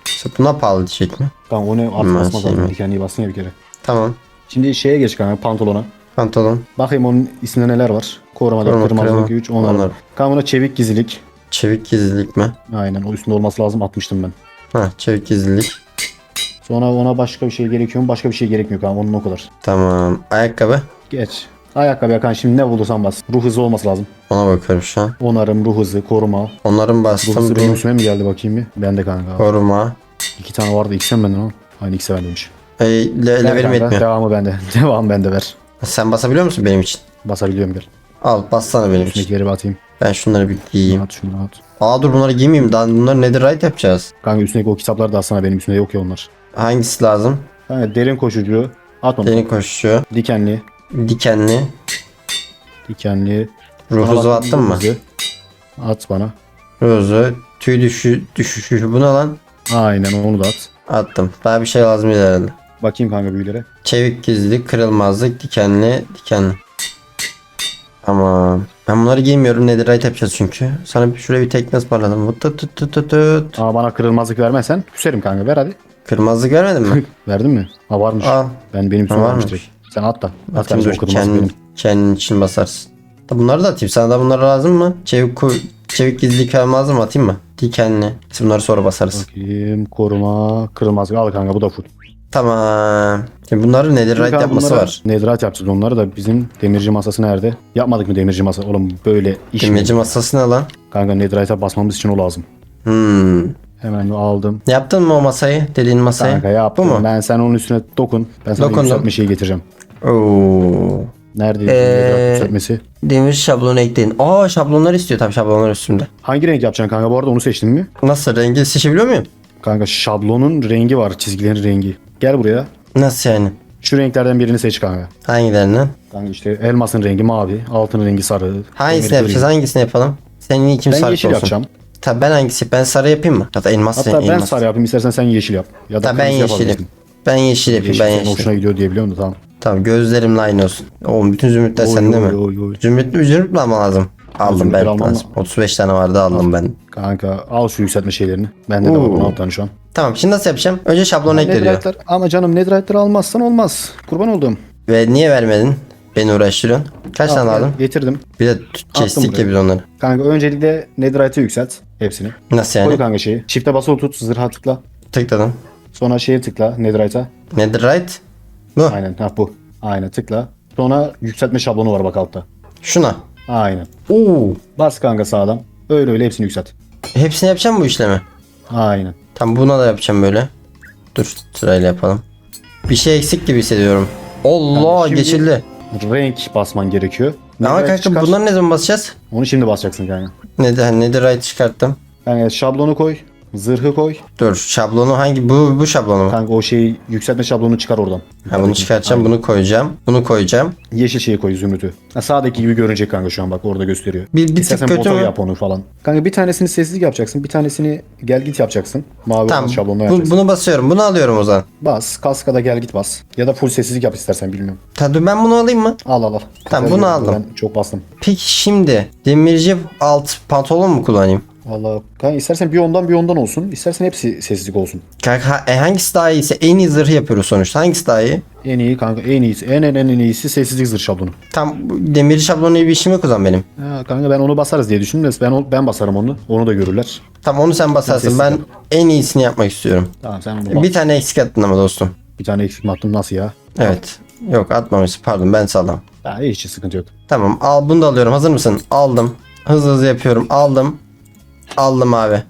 Speaker 1: İşte Buna pahalı diyecek mi?
Speaker 2: Tamam onu artık basmaz
Speaker 1: şey mi?
Speaker 2: Dikenliyi ya bir kere.
Speaker 1: Tamam.
Speaker 2: Şimdi şeye geç kanka pantolona.
Speaker 1: Pantolon.
Speaker 2: Bakayım onun isminde neler var. Koruma 4
Speaker 1: Koruma,
Speaker 2: kırılmazlık
Speaker 1: kırılma.
Speaker 2: 3 onarım.
Speaker 1: Onarım.
Speaker 2: Kanka buna çevik gizlilik.
Speaker 1: Çevik gizlilik mi?
Speaker 2: Aynen o üstünde olması lazım atmıştım ben.
Speaker 1: Ha çevik gizlilik.
Speaker 2: Sonra ona başka bir şey gerekiyor mu? Başka bir şey gerekmiyor kanka onun o kadar.
Speaker 1: Tamam. Ayakkabı.
Speaker 2: Geç. Ayakkabı yakan şimdi ne bulursan bas. Ruh hızı olması lazım.
Speaker 1: Ona bakıyorum şu an.
Speaker 2: Onarım, ruh hızı, koruma.
Speaker 1: Onların
Speaker 2: Ruh
Speaker 1: bastım.
Speaker 2: hızı benim üstüme mi geldi bakayım bir? Bende kanka.
Speaker 1: koruma.
Speaker 2: İki tane vardı. İkisi mi benden o? Aynı ikisi bendeymiş.
Speaker 1: E, le,
Speaker 2: Ver
Speaker 1: levelim
Speaker 2: kanka,
Speaker 1: yetmiyor.
Speaker 2: Devamı bende. Devamı bende ver.
Speaker 1: Sen basabiliyor musun benim için?
Speaker 2: Basabiliyorum gel.
Speaker 1: Al bassana benim için.
Speaker 2: Üstündekileri bir atayım.
Speaker 1: Ben şunları bir giyeyim.
Speaker 2: At şunu at.
Speaker 1: Aa dur bunları giymeyeyim. Daha bunları netherite yapacağız.
Speaker 2: Kanka üstündeki o kitaplar da aslında benim üstümde yok ya onlar.
Speaker 1: Hangisi lazım?
Speaker 2: Kanka derin koşucu. At onu.
Speaker 1: Deni koşucu.
Speaker 2: Dikenli.
Speaker 1: Dikenli.
Speaker 2: Dikenli.
Speaker 1: Ruh
Speaker 2: Bana
Speaker 1: hızı
Speaker 2: bak,
Speaker 1: attın mı?
Speaker 2: At bana.
Speaker 1: Ruh hızı. Tüy düşü, düşüşü. Bu ne lan?
Speaker 2: Aynen onu da at.
Speaker 1: Attım. Daha bir şey lazım herhalde.
Speaker 2: Bakayım kanka büyülere.
Speaker 1: Çevik gizlilik, kırılmazlık, dikenli, dikenli. Tamam. Ben bunları giymiyorum. Netherite yapacağız çünkü. Sana şuraya bir tekne ısmarladım. Tut tut tut tut.
Speaker 2: Ama bana kırılmazlık vermezsen küserim kanka ver hadi.
Speaker 1: Kırmızı görmedin mi?
Speaker 2: Verdin mi? Ha varmış.
Speaker 1: Al.
Speaker 2: Ben benim üstüme
Speaker 1: Ha,
Speaker 2: varmış direkt. Sen at da. At
Speaker 1: Atayım dur. Kendin, kendin için basarsın. Da bunları da atayım. Sana da bunlar lazım mı? Çevik, çevik gizlilik lazım mı? Atayım mı? Dikenli. Biz bunları sonra basarız.
Speaker 2: Bakayım koruma kırılmazlık al kanka bu da full.
Speaker 1: Tamam. Şimdi bunların netherite yapması
Speaker 2: bunlara
Speaker 1: var.
Speaker 2: Nedrat yapacağız onları da bizim demirci masası nerede? Yapmadık mı demirci masa? Oğlum böyle iş mi?
Speaker 1: Demirci masası ne lan?
Speaker 2: Kanka Nedrat'a basmamız için o lazım.
Speaker 1: Hmm.
Speaker 2: Hemen aldım.
Speaker 1: Yaptın mı o masayı? Dediğin masayı?
Speaker 2: Kanka yaptım.
Speaker 1: Bu mu?
Speaker 2: Ben sen onun üstüne dokun. Ben sana
Speaker 1: Dokundum.
Speaker 2: yükseltme şeyi getireceğim.
Speaker 1: Oo.
Speaker 2: Nerede
Speaker 1: Ee,
Speaker 2: yükseltmesi?
Speaker 1: Demir şablonu ekleyin. Aa şablonlar istiyor tabii şablonlar üstünde.
Speaker 2: Hangi renk yapacaksın kanka? Bu arada onu seçtin mi?
Speaker 1: Nasıl rengi seçebiliyor muyum?
Speaker 2: Kanka şablonun rengi var. Çizgilerin rengi. Gel buraya.
Speaker 1: Nasıl yani?
Speaker 2: Şu renklerden birini seç kanka.
Speaker 1: Hangilerinden?
Speaker 2: Kanka işte elmasın rengi mavi, altının rengi sarı.
Speaker 1: Hangisini yapacağız?
Speaker 2: gri.
Speaker 1: Hangisini yapalım? Senin kim
Speaker 2: Ben
Speaker 1: sarı
Speaker 2: yeşil
Speaker 1: olsun?
Speaker 2: yapacağım.
Speaker 1: Tabii ben hangisi? Ben sarı yapayım mı? Ya da elmas
Speaker 2: Hatta ben
Speaker 1: elmas.
Speaker 2: sarı yapayım istersen sen yeşil yap. Ya da
Speaker 1: Tabii ben
Speaker 2: kırmızı
Speaker 1: yeşilim.
Speaker 2: yapabilirsin.
Speaker 1: Ben yeşil yapayım.
Speaker 2: Yeşil
Speaker 1: ben
Speaker 2: senin
Speaker 1: yeşil.
Speaker 2: hoşuna gidiyor diye biliyorum da tamam.
Speaker 1: Tamam gözlerimle aynı olsun. Oğlum bütün zümrütler
Speaker 2: Oy,
Speaker 1: sende
Speaker 2: oy,
Speaker 1: mi?
Speaker 2: oy, oy.
Speaker 1: Zümrüt mü? Zümrüt mü almam lazım? Aldım
Speaker 2: zümrütleri
Speaker 1: ben. lazım. 35 tane vardı aldım ben.
Speaker 2: Kanka al şu yükseltme şeylerini. Bende de var
Speaker 1: Oo.
Speaker 2: 16 tane şu an.
Speaker 1: Tamam şimdi nasıl yapacağım? Önce şablonu ekle diyor.
Speaker 2: Netherite'ler ama canım netherite'leri almazsan olmaz. Kurban oldum.
Speaker 1: Ve niye vermedin? Beni uğraştırıyorsun? Kaç tane aldın?
Speaker 2: Getirdim.
Speaker 1: Bir de kestik
Speaker 2: buraya.
Speaker 1: ya biz onları.
Speaker 2: Kanka öncelikle netherite'ı yükselt hepsini.
Speaker 1: Nasıl
Speaker 2: Koy
Speaker 1: yani?
Speaker 2: kanka şeyi. Çifte basılı tut zırha tıkla.
Speaker 1: Tıkladım.
Speaker 2: Sonra şeye tıkla netherite'a.
Speaker 1: Netherite? Bu.
Speaker 2: Aynen ha bu. Aynen tıkla. Sonra yükseltme şablonu var bak altta.
Speaker 1: Şuna.
Speaker 2: Aynen.
Speaker 1: Oo.
Speaker 2: Bas kanka sağdan. Öyle öyle hepsini yükselt.
Speaker 1: Hepsini yapacağım bu işlemi.
Speaker 2: Aynen.
Speaker 1: Tamam buna da yapacağım böyle. Dur sırayla yapalım. Bir şey eksik gibi hissediyorum. Allah
Speaker 2: şimdi-
Speaker 1: geçildi.
Speaker 2: Renk basman gerekiyor.
Speaker 1: Ama
Speaker 2: Netherite
Speaker 1: kanka
Speaker 2: çıkar.
Speaker 1: bunları ne zaman basacağız?
Speaker 2: Onu şimdi basacaksın kanka.
Speaker 1: Nether, netherite çıkarttım.
Speaker 2: Kanka şablonu koy. Zırhı koy.
Speaker 1: Dur şablonu hangi? Bu bu şablonu mu?
Speaker 2: Kanka o şeyi yükseltme şablonunu çıkar oradan.
Speaker 1: Ha, bunu çıkartacağım, bunu koyacağım. Bunu koyacağım.
Speaker 2: Yeşil şeyi koy zümrütü. Ha, sağdaki gibi görünecek kanka şu an bak orada gösteriyor.
Speaker 1: Bir- bir tık
Speaker 2: İstersen
Speaker 1: kötü mü?
Speaker 2: yap onu falan. Kanka bir tanesini sessizlik yapacaksın. Bir tanesini gel git yapacaksın. Mavi
Speaker 1: Tamam.
Speaker 2: olan şablonla
Speaker 1: bu-
Speaker 2: yapacaksın.
Speaker 1: bunu basıyorum. Bunu alıyorum o zaman.
Speaker 2: Bas. Kaskada gel git bas. Ya da full sessizlik yap istersen bilmiyorum.
Speaker 1: Ta, dur ben bunu alayım mı?
Speaker 2: Al al al.
Speaker 1: Tamam, bunu aldım.
Speaker 2: Ben çok bastım.
Speaker 1: Peki şimdi demirci alt pantolon mu kullanayım?
Speaker 2: Valla kanka istersen bir ondan bir ondan olsun. İstersen hepsi sessizlik olsun.
Speaker 1: Kanka e, hangisi daha iyiyse en iyi zırhı yapıyoruz sonuçta. Hangisi daha iyi?
Speaker 2: En iyi kanka en iyisi. En en en en iyisi sessizlik zırh şablonu.
Speaker 1: Tam bu demirci şablonu iyi bir işim yok o zaman benim.
Speaker 2: Ha, kanka ben onu basarız diye düşündüm de ben, ben basarım onu. Onu da görürler.
Speaker 1: Tamam onu sen basarsın. Ben
Speaker 2: yap.
Speaker 1: en iyisini yapmak istiyorum.
Speaker 2: Tamam sen onu bas.
Speaker 1: Bir tane eksik attın ama dostum.
Speaker 2: Bir tane eksik mi attım nasıl ya?
Speaker 1: Evet. Yok atmamışsın pardon ben sağlam.
Speaker 2: Ha, hiç sıkıntı yok.
Speaker 1: Tamam al bunu da alıyorum. Hazır mısın? Aldım. Hızlı hızlı yapıyorum. Aldım. Aldım abi.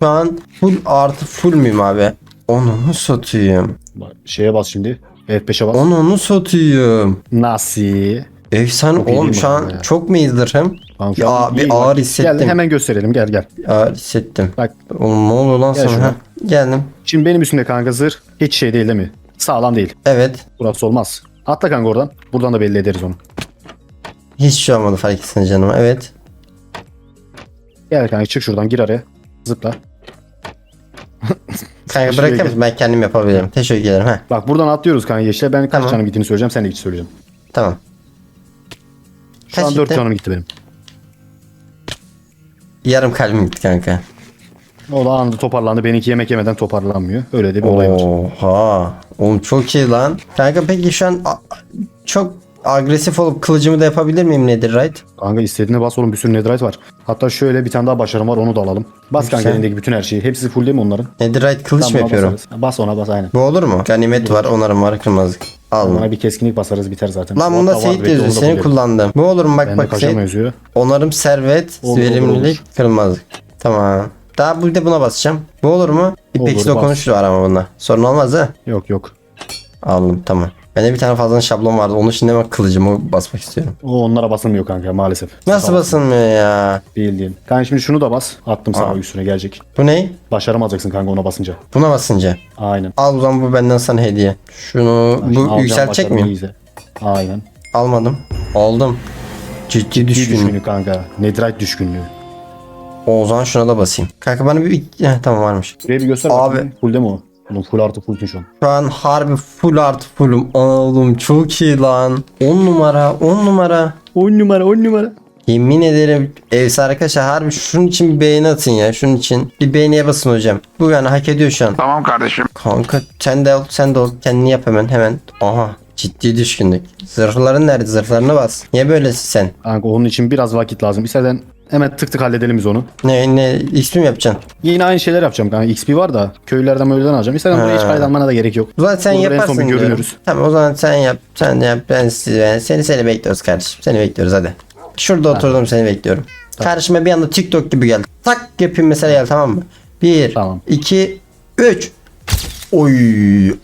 Speaker 1: Şu an full artı full müyüm abi? Onu mu satayım?
Speaker 2: Bak, Şeye bas şimdi. F5'e bas.
Speaker 1: Onu mu satayım?
Speaker 2: Nasıl?
Speaker 1: Efsane
Speaker 2: Çok iyi
Speaker 1: oğlum
Speaker 2: değil
Speaker 1: şu an
Speaker 2: ya?
Speaker 1: çok mu iyi zırhım?
Speaker 2: Tamam,
Speaker 1: Ya,
Speaker 2: an
Speaker 1: bir
Speaker 2: iyi.
Speaker 1: ağır
Speaker 2: Bak,
Speaker 1: hissettim.
Speaker 2: Gel hemen gösterelim gel gel.
Speaker 1: Ağır hissettim.
Speaker 2: Bak
Speaker 1: Oğlum ne oluyor lan
Speaker 2: Gel
Speaker 1: sana?
Speaker 2: şuna.
Speaker 1: Ha, Geldim.
Speaker 2: şimdi benim üstümde kanka zırh hiç şey değil değil mi? Sağlam değil.
Speaker 1: Evet.
Speaker 2: Burası olmaz. Atla kanka oradan. Buradan da belli ederiz onu.
Speaker 1: Hiç şey olmadı fark etsene canım. Evet.
Speaker 2: Gel kanka çık şuradan gir araya. Zıpla.
Speaker 1: Kanka
Speaker 2: Şuraya
Speaker 1: bırakır mısın? Ben kendim yapabilirim. Teşekkür ederim. Ha.
Speaker 2: Bak buradan atlıyoruz kanka yeşile. Ben kaç
Speaker 1: Tamam.
Speaker 2: canım gittiğini söyleyeceğim. Sen de git söyleyeceğim.
Speaker 1: Tamam.
Speaker 2: Şu
Speaker 1: Kaç
Speaker 2: an 4
Speaker 1: gitti?
Speaker 2: canım gitti benim.
Speaker 1: Yarım kalbim gitti kanka.
Speaker 2: O da anında toparlandı. Benimki yemek yemeden toparlanmıyor. Öyle de bir olay var.
Speaker 1: Oha. Oğlum çok iyi lan. Kanka peki şu an a- çok agresif olup kılıcımı da yapabilir miyim nedir right?
Speaker 2: Kanka istediğine bas oğlum bir sürü netherite var. Hatta şöyle bir tane daha başarım var onu da alalım. Bas kanka
Speaker 1: Güzel.
Speaker 2: elindeki bütün her şeyi. Hepsi full değil mi onların?
Speaker 1: Right kılıç
Speaker 2: Tamam,
Speaker 1: mı
Speaker 2: buna
Speaker 1: yapıyorum?
Speaker 2: basarız. Bas ona bas aynen.
Speaker 1: Bu olur mu? Ganimet var, onarım var, kırmızı. Alma.
Speaker 2: Ona bir keskinlik basarız biter zaten.
Speaker 1: Lan bunda
Speaker 2: hatta
Speaker 1: Seyit
Speaker 2: bekle,
Speaker 1: yazıyor.
Speaker 2: da
Speaker 1: Seni
Speaker 2: buluyorum.
Speaker 1: kullandım. Bu olur mu? Bak
Speaker 2: Bende
Speaker 1: bak
Speaker 2: kaşama
Speaker 1: Seyit.
Speaker 2: yazıyor.
Speaker 1: Onarım, servet,
Speaker 2: Olur, olur,
Speaker 1: verimlilik,
Speaker 2: olur.
Speaker 1: kırmızı. Tamam. Daha bir de buna basacağım. Bu olur mu? İpeksi
Speaker 2: Olur,
Speaker 1: dokunuş var ama bunda. Sorun olmaz ha?
Speaker 2: Yok yok.
Speaker 1: Aldım tamam. Bende bir tane fazla şablon vardı. Onun için hemen kılıcımı basmak istiyorum.
Speaker 2: O onlara basılmıyor kanka maalesef.
Speaker 1: Nasıl
Speaker 2: Sağ
Speaker 1: basılmıyor ya?
Speaker 2: Değil değil. Kanka şimdi şunu da bas. Attım
Speaker 1: Aa.
Speaker 2: sana üstüne gelecek.
Speaker 1: Bu ne?
Speaker 2: Başarım alacaksın kanka ona basınca.
Speaker 1: Buna basınca.
Speaker 2: Aynen.
Speaker 1: Al o zaman bu benden sana hediye. Şunu
Speaker 2: Şimdi
Speaker 1: bu
Speaker 2: alacağım,
Speaker 1: yükseltecek miyim?
Speaker 2: Aynen.
Speaker 1: Almadım. Aldım. Ciddi
Speaker 2: Bir
Speaker 1: düşkün.
Speaker 2: düşkünlüğü kanka. Netherite düşkünlüğü.
Speaker 1: O zaman şuna da basayım. Kanka bana bir... Heh, tamam varmış.
Speaker 2: Şuraya bir göster
Speaker 1: Abi.
Speaker 2: bakayım. Full değil mi o? Oğlum full artı full'tün şu an.
Speaker 1: Şu an harbi full artı fullüm. Oğlum çok iyi lan. 10 numara 10 numara.
Speaker 2: 10 numara 10 numara.
Speaker 1: Yemin ederim evsi arkadaşlar harbi şunun için bir beğeni atın ya. Şunun için bir beğeniye basın hocam. Bu yani hak ediyor şu an.
Speaker 5: Tamam kardeşim.
Speaker 1: Kanka sen de ol sen de ol. Kendini yap hemen hemen. Aha ciddi düşkünlük. Zırhların nerede? Zırhlarına bas. Niye böylesin sen?
Speaker 2: Kanka onun için biraz vakit lazım. İstersen hemen tık tık halledelim biz onu.
Speaker 1: Ne ne XP mi yapacaksın?
Speaker 2: Yine aynı şeyler yapacağım kanka. XP var da köylerden böyleden alacağım. İstersen buraya hiç
Speaker 1: Ha.
Speaker 2: kaydanmana da gerek yok.
Speaker 1: O zaman sen
Speaker 2: Burada en son
Speaker 1: yaparsın
Speaker 2: bir
Speaker 1: diyorum.
Speaker 2: görünürüz.
Speaker 1: Tamam o zaman sen yap. Sen de yap. Ben sizi ben seni seni bekliyoruz kardeşim. Seni bekliyoruz hadi. Şurada oturdum seni bekliyorum. Karşıma bir anda TikTok gibi geldi. Tak yapayım mesela gel tamam mı? 1
Speaker 2: Tamam.
Speaker 1: 2 3 Oy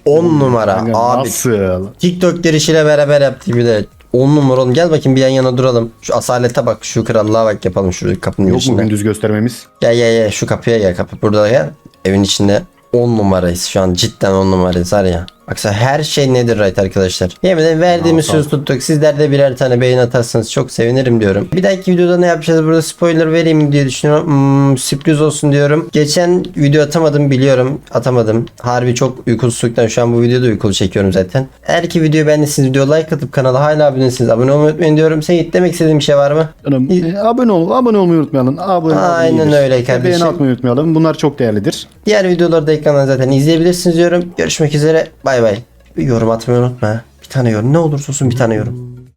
Speaker 1: 10 numara
Speaker 2: Kanka
Speaker 1: abi.
Speaker 2: Nasıl?
Speaker 1: TikTok girişiyle beraber yaptı bir de. 10 numara oğlum. Gel bakayım bir yan yana duralım. Şu asalete bak. Şu krallığa bak yapalım şu kapının
Speaker 2: Yok mu
Speaker 1: girişinde.
Speaker 2: gündüz göstermemiz?
Speaker 1: Gel gel gel şu kapıya gel kapı burada gel. Evin içinde 10 numarayız şu an cidden 10 numarayız var ya. Baksana her şey nedir right arkadaşlar. Yemin ederim verdiğimiz
Speaker 2: Tamam,
Speaker 1: söz tuttuk. Sizler de birer tane beğen atarsanız çok sevinirim diyorum. Bir dahaki videoda ne yapacağız burada spoiler vereyim diye düşünüyorum. Hmm, sürpriz olsun diyorum. Geçen video atamadım biliyorum. Atamadım. Harbi çok uykusuzluktan şu an bu videoda uykulu çekiyorum zaten. Eğer ki videoyu beğendiyseniz video like atıp kanala hala abonesiniz. Abone olmayı unutmayın diyorum. Seyit demek istediğim bir şey var mı?
Speaker 2: Canım, e, abone ol, abone olmayı unutmayalım. Abone
Speaker 1: Aynen
Speaker 2: iyidir.
Speaker 1: öyle kardeşim.
Speaker 2: Beğeni atmayı unutmayalım. Bunlar çok değerlidir.
Speaker 1: Diğer videoları da ekrandan zaten izleyebilirsiniz diyorum. Görüşmek üzere. Bay bay. Bir yorum atmayı unutma. Bir tane yorum. Ne olursa olsun bir tane yorum.